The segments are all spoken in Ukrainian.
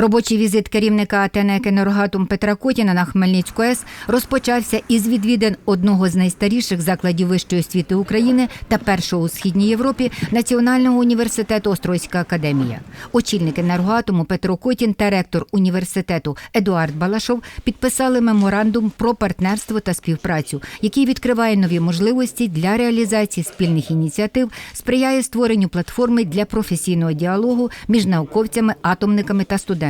Робочий візит керівника АТНЕК «Енергоатом» Петра Котіна на Хмельницьку АЕС розпочався із відвідин одного з найстаріших закладів вищої освіти України та першого у східній Європі Національного університету Острозька академія. Очільник енергоатому Петро Котін та ректор університету Едуард Балашов підписали меморандум про партнерство та співпрацю, який відкриває нові можливості для реалізації спільних ініціатив, сприяє створенню платформи для професійного діалогу між науковцями, атомниками та студентами.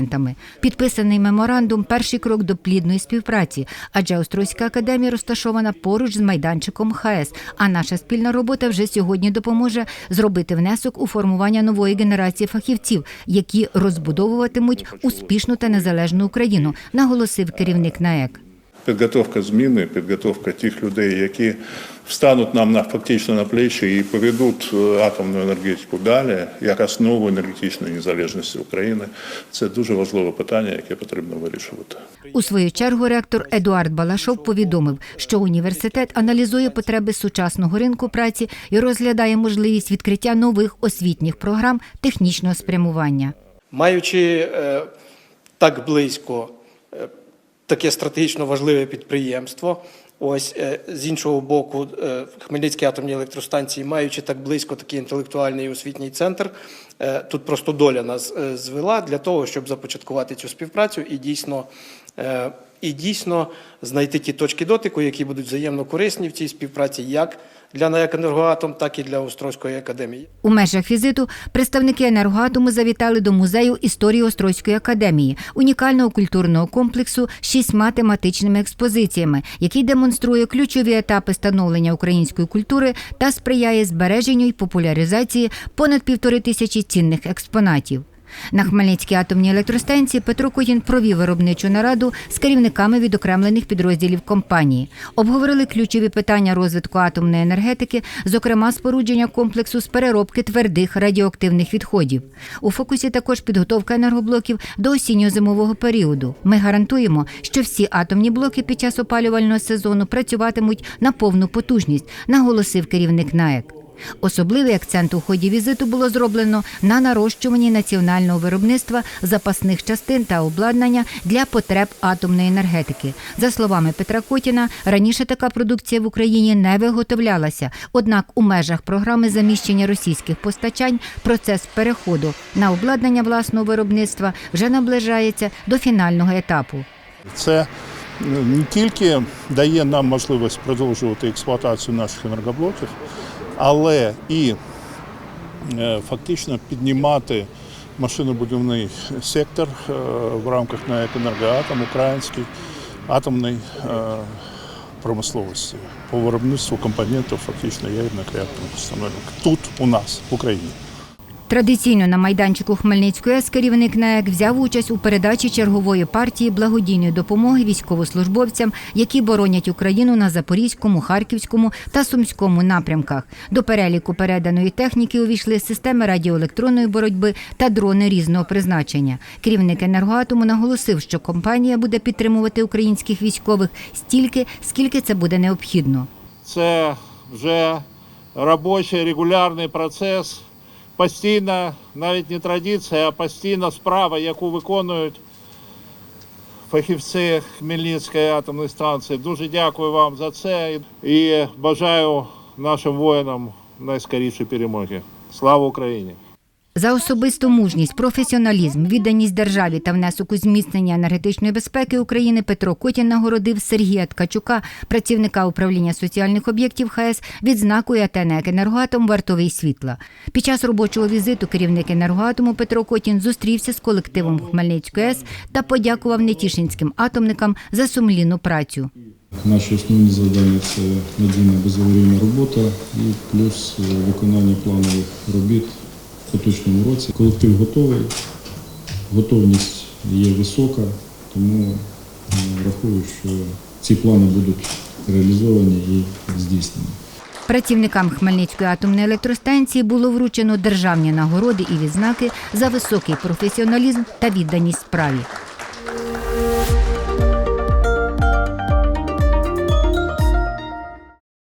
Підписаний меморандум перший крок до плідної співпраці, адже Острозька академія розташована поруч з майданчиком ХАЕС. А наша спільна робота вже сьогодні допоможе зробити внесок у формування нової генерації фахівців, які розбудовуватимуть успішну та незалежну Україну, наголосив керівник НАЕК. Підготовка зміни, підготовка тих людей, які встануть нам на фактично на плечі і поведуть е, атомну енергетику далі як основу енергетичної незалежності України. Це дуже важливе питання, яке потрібно вирішувати. У свою чергу ректор Едуард Балашов повідомив, що університет аналізує потреби сучасного ринку праці і розглядає можливість відкриття нових освітніх програм технічного спрямування. Маючи е, так близько таке стратегічно важливе підприємство, ось е, з іншого боку, е, Хмельницькі атомні електростанції, маючи так близько такий інтелектуальний і освітній центр, е, тут просто доля нас звела для того, щоб започаткувати цю співпрацю і дійсно. І дійсно знайти ті точки дотику, які будуть взаємно корисні в цій співпраці, як для НАЕК «Енергоатом», так і для Острозької академії. У межах візиту представники енергоатому завітали до музею історії Острозької академії, унікального культурного комплексу з шістьма тематичними експозиціями, який демонструє ключові етапи становлення української культури та сприяє збереженню і популяризації понад півтори тисячі цінних експонатів. На Хмельницькій атомній електростанції Петро Котін провів виробничу нараду з керівниками відокремлених підрозділів компанії. Обговорили ключові питання розвитку атомної енергетики, зокрема спорудження комплексу з переробки твердих радіоактивних відходів. У фокусі також підготовка енергоблоків до осінньо-зимового періоду. Ми гарантуємо, що всі атомні блоки під час опалювального сезону працюватимуть на повну потужність, наголосив керівник НАЕК. Особливий акцент у ході візиту було зроблено на нарощуванні національного виробництва запасних частин та обладнання для потреб атомної енергетики. За словами Петра Котіна, раніше така продукція в Україні не виготовлялася. Однак у межах програми заміщення російських постачань процес переходу на обладнання власного виробництва вже наближається до фінального етапу. Це не тільки дає нам можливість продовжувати експлуатацію наших енергоблоків, але і е, фактично піднімати машинобудівний сектор е, в рамках НАЕК «Енергоатом», український атомний е, промисловості по виробництву компонентів фактично ядерних реакторних установок тут у нас в Україні. Традиційно на майданчику Хмельницької АЕС керівник НАЕК взяв участь у передачі чергової партії благодійної допомоги військовослужбовцям, які боронять Україну на Запорізькому, Харківському та Сумському напрямках. До переліку переданої техніки увійшли системи радіоелектронної боротьби та дрони різного призначення. Керівник енергоатому наголосив, що компанія буде підтримувати українських військових стільки, скільки це буде необхідно. Це вже робочий регулярний процес. Постійна, навіть не традиція, а постійна справа, яку виконують фахівці Хмельницької атомної станції. Дуже дякую вам за це і бажаю нашим воїнам найскорішої перемоги. Слава Україні! За особисту мужність, професіоналізм, відданість державі та внесок у зміцнення енергетичної безпеки України Петро Котін нагородив Сергія Ткачука, працівника управління соціальних об'єктів ХАЕС, відзнакою АТНЕК «Енергоатом» вартовий світла. Під час робочого візиту керівник енергоатому Петро Котін зустрівся з колективом Хмельницької АЕС та подякував нетішинським атомникам за сумлінну працю. Наші основні завдання це надійна безаварійна робота і плюс е, виконання планових робіт в поточному році. Колектив готовий, готовність є висока, тому е, рахую, що ці плани будуть реалізовані і здійснені. Працівникам Хмельницької атомної електростанції було вручено державні нагороди і відзнаки за високий професіоналізм та відданість справі.